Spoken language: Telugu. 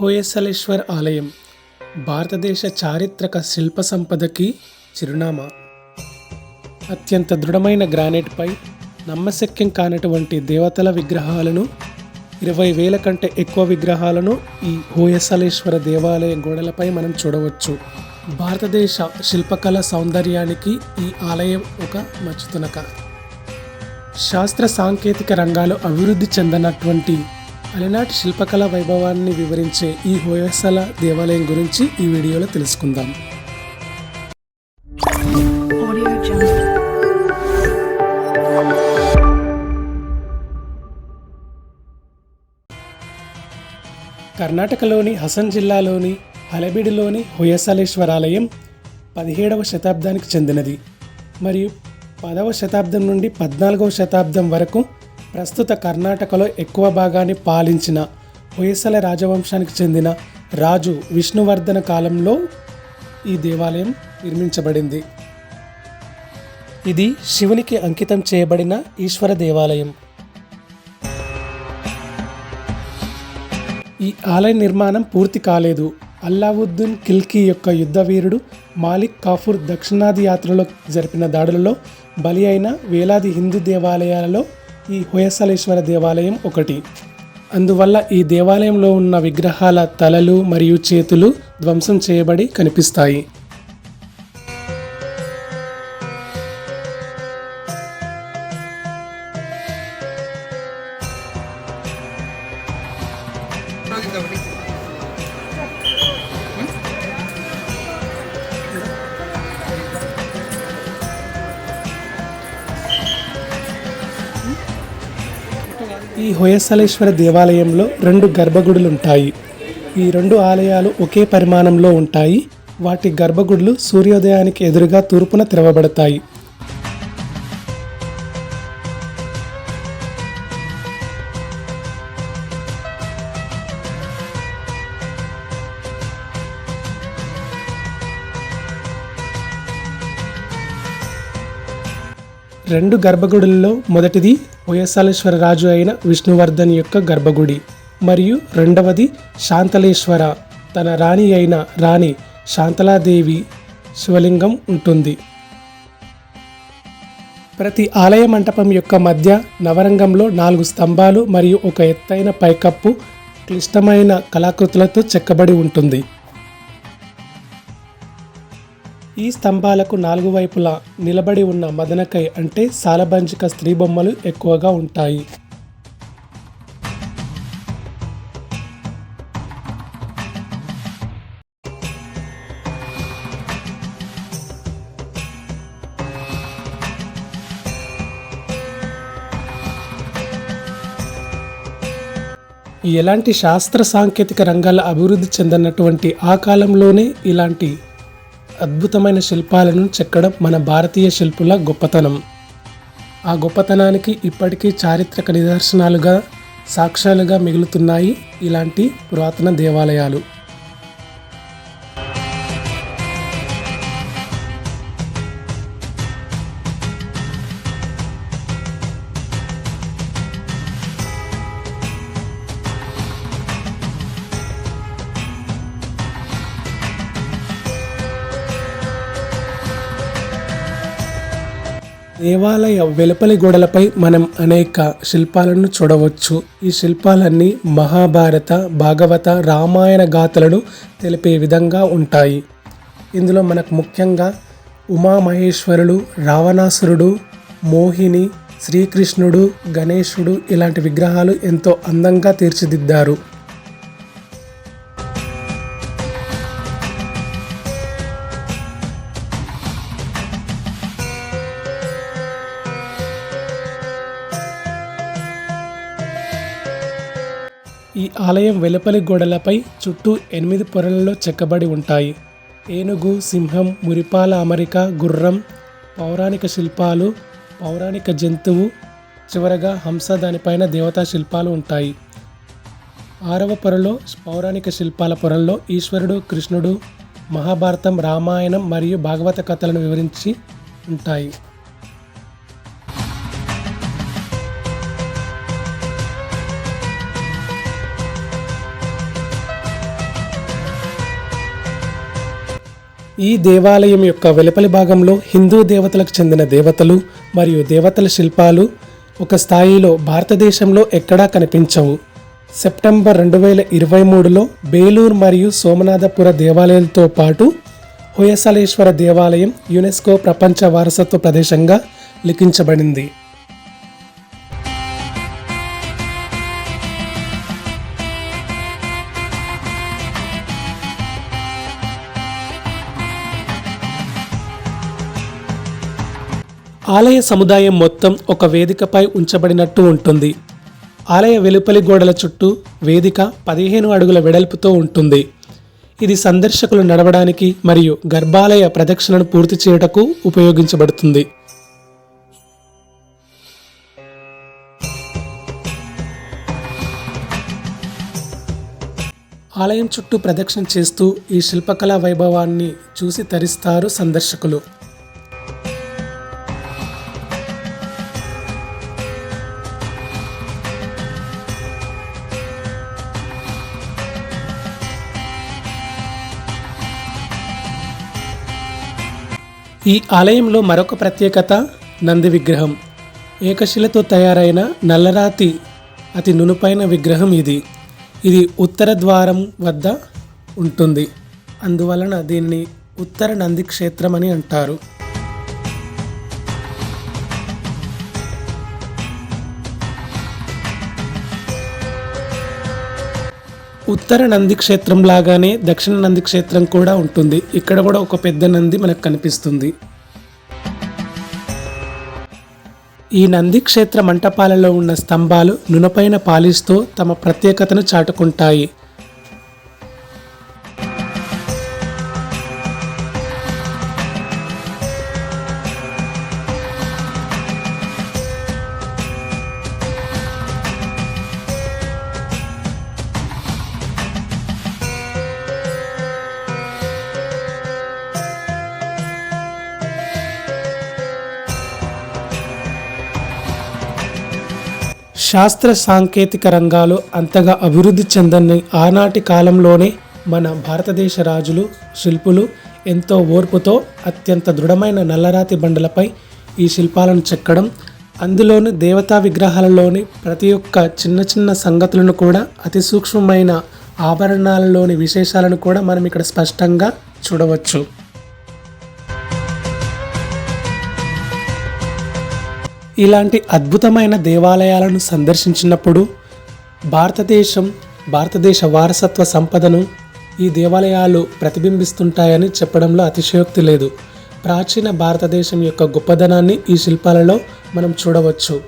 హోయసలేశ్వర్ ఆలయం భారతదేశ చారిత్రక శిల్ప సంపదకి చిరునామా. అత్యంత దృఢమైన గ్రానైట్పై నమ్మశక్యం కానటువంటి దేవతల విగ్రహాలను ఇరవై వేల కంటే ఎక్కువ విగ్రహాలను ఈ హోయసలేశ్వర దేవాలయ గోడలపై మనం చూడవచ్చు. భారతదేశ శిల్పకళ సౌందర్యానికి ఈ ఆలయం ఒక మచ్చుతునక. శాస్త్ర సాంకేతిక రంగాలు అభివృద్ధి చెందనటువంటి అలనాటి శిల్పకళ వైభవాన్ని వివరించే ఈ హోయసల దేవాలయం గురించి ఈ వీడియోలో తెలుసుకుందాం. కర్ణాటకలోని హసన్ జిల్లాలోని హలబిడిలోని హొయసలేశ్వర ఆలయం పదిహేడవ శతాబ్దానికి చెందినది మరియు పదవ శతాబ్దం నుండి పద్నాలుగవ శతాబ్దం వరకు ప్రస్తుత కర్ణాటకలో ఎక్కువ భాగాన్ని పాలించిన హొయసల రాజవంశానికి చెందిన రాజు విష్ణువర్ధన కాలంలో ఈ దేవాలయం నిర్మించబడింది. ఇది శివునికి అంకితం చేయబడిన ఈశ్వర దేవాలయం. ఈ ఆలయ నిర్మాణం పూర్తి కాలేదు. అల్లావుద్దీన్ కిల్కీ యొక్క యుద్ధవీరుడు మాలిక్ కాఫూర్ దక్షిణాది యాత్రలో జరిపిన దాడులలో బలి అయిన వేలాది హిందూ దేవాలయాలలో ఈ హొయసలేశ్వర దేవాలయం ఒకటి. అందువల్ల ఈ దేవాలయంలో ఉన్న విగ్రహాల తలలు మరియు చేతులు ధ్వంసం చేయబడి కనిపిస్తాయి. ఈ హొయసలేశ్వర దేవాలయంలో రెండు గర్భగుడులు ఉంటాయి ఈ రెండు ఆలయాలు ఒకే పరిమాణంలో ఉంటాయి. వాటి గర్భగుడులు సూర్యోదయానికి ఎదురుగా తూర్పున తెరవబడతాయి. రెండు గర్భగుడుల్లో మొదటిది హొయసాలేశ్వర రాజు అయిన విష్ణువర్ధన్ యొక్క గర్భగుడి మరియు రెండవది శాంతలేశ్వర తన రాణి అయిన రాణి శాంతలాదేవి శివలింగం ఉంటుంది. ప్రతి ఆలయ మంటపం యొక్క మధ్య నవరంగంలో నాలుగు స్తంభాలు మరియు ఒక ఎత్తైన పైకప్పు క్లిష్టమైన కళాకృతులతో చెక్కబడి ఉంటుంది. ఈ స్తంభాలకు నాలుగు వైపులా నిలబడి ఉన్న మదనకై అంటే సాలబంజిక స్త్రీ బొమ్మలు ఎక్కువగా ఉంటాయి. ఎలాంటి శాస్త్ర సాంకేతిక రంగాల అభివృద్ధి చెందినటువంటి ఆ కాలంలోనే ఇలాంటి అద్భుతమైన శిల్పాలను చెక్కడం మన భారతీయ శిల్పుల గొప్పతనం. ఆ గొప్పతనానికి ఇప్పటికీ చారిత్రక నిదర్శనాలుగా సాక్ష్యాలుగా మిగులుతున్నాయి ఇలాంటి పురాతన దేవాలయాలు. దేవాలయ వెలుపలి గోడలపై మనం అనేక శిల్పాలను చూడవచ్చు. ఈ శిల్పాలన్నీ మహాభారత భాగవత రామాయణ గాథలను తెలిపే విధంగా ఉంటాయి. ఇందులో మనకు ముఖ్యంగా ఉమామహేశ్వరుడు రావణాసురుడు మోహిని శ్రీకృష్ణుడు గణేశుడు ఇలాంటి విగ్రహాలు ఎంతో అందంగా తీర్చిదిద్దారు. ఈ ఆలయం వెలుపలి గోడలపై చుట్టూ ఎనిమిది పొరలలో చెక్కబడి ఉంటాయి. ఏనుగు సింహం మురిపాల అమరిక గుర్రం పౌరాణిక శిల్పాలు పౌరాణిక జంతువు చివరగా హంస దానిపైన దేవతా శిల్పాలు ఉంటాయి. ఆరవ పొరలో పౌరాణిక శిల్పాల పొరల్లో ఈశ్వరుడు కృష్ణుడు మహాభారతం రామాయణం మరియు భాగవత కథలను వివరించి ఉంటాయి. ఈ దేవాలయం యొక్క వెలుపలి భాగంలో హిందూ దేవతలకు చెందిన దేవతలు మరియు దేవతల శిల్పాలు ఒక స్థాయిలో భారతదేశంలో ఎక్కడా కనిపించవు. సెప్టెంబర్ రెండు వేల ఇరవై మూడులో బేలూరు మరియు సోమనాథపుర దేవాలయాలతో పాటు హొయసలేశ్వర దేవాలయం యునెస్కో ప్రపంచ వారసత్వ ప్రదేశంగా లిఖించబడింది. ఆలయ సముదాయం మొత్తం ఒక వేదికపై ఉంచబడినట్టు ఉంటుంది. ఆలయ వెలుపలి గోడల చుట్టూ వేదిక పదిహేను అడుగుల వెడల్పుతో ఉంటుంది. ఇది సందర్శకులు నడవడానికి మరియు గర్భాలయ ప్రదక్షిణను పూర్తి చేయుటకు ఉపయోగించబడుతుంది. ఆలయం చుట్టూ ప్రదక్షిణ చేస్తూ ఈ శిల్పకళా వైభవాన్ని చూసి తరిస్తారు సందర్శకులు. ఈ ఆలయంలో మరొక ప్రత్యేకత నంది విగ్రహం. ఏకశిలతో తయారైన నల్లరాతి అతి నునుపైన విగ్రహం ఇది. ఇది ఉత్తర ద్వారం వద్ద ఉంటుంది. అందువలన దీనిని ఉత్తర నంది క్షేత్రం అని అంటారు. ఉత్తర నంది క్షేత్రం లాగానే దక్షిణ నంది క్షేత్రం కూడా ఉంటుంది. ఇక్కడ కూడా ఒక పెద్ద నంది మనకు కనిపిస్తుంది. ఈ నంది క్షేత్ర మంటపాలలో ఉన్న స్తంభాలు నునపైన పాలిస్తూ తమ ప్రత్యేకతను చాటుకుంటాయి. శాస్త్ర సాంకేతిక రంగాలు అంతగా అభివృద్ధి చెందని ఆనాటి కాలంలోనే మన భారతదేశ రాజులు శిల్పులు ఎంతో ఓర్పుతో అత్యంత దృఢమైన నల్లరాతి బండలపై ఈ శిల్పాలను చెక్కడం అందులోని దేవతా విగ్రహాలలోని ప్రతి ఒక్క చిన్న చిన్న సంగతులను కూడా అతి సూక్ష్మమైన ఆభరణాలలోని విశేషాలను కూడా మనం ఇక్కడ స్పష్టంగా చూడవచ్చు. ఇలాంటి అద్భుతమైన దేవాలయాలను సందర్శించినప్పుడు భారతదేశం భారతదేశ వారసత్వ సంపదను ఈ దేవాలయాలు ప్రతిబింబిస్తుంటాయని చెప్పడంలో అతిశయోక్తి లేదు. ప్రాచీన భారతదేశం యొక్క గొప్పదనాన్ని ఈ శిల్పాలలో మనం చూడవచ్చు.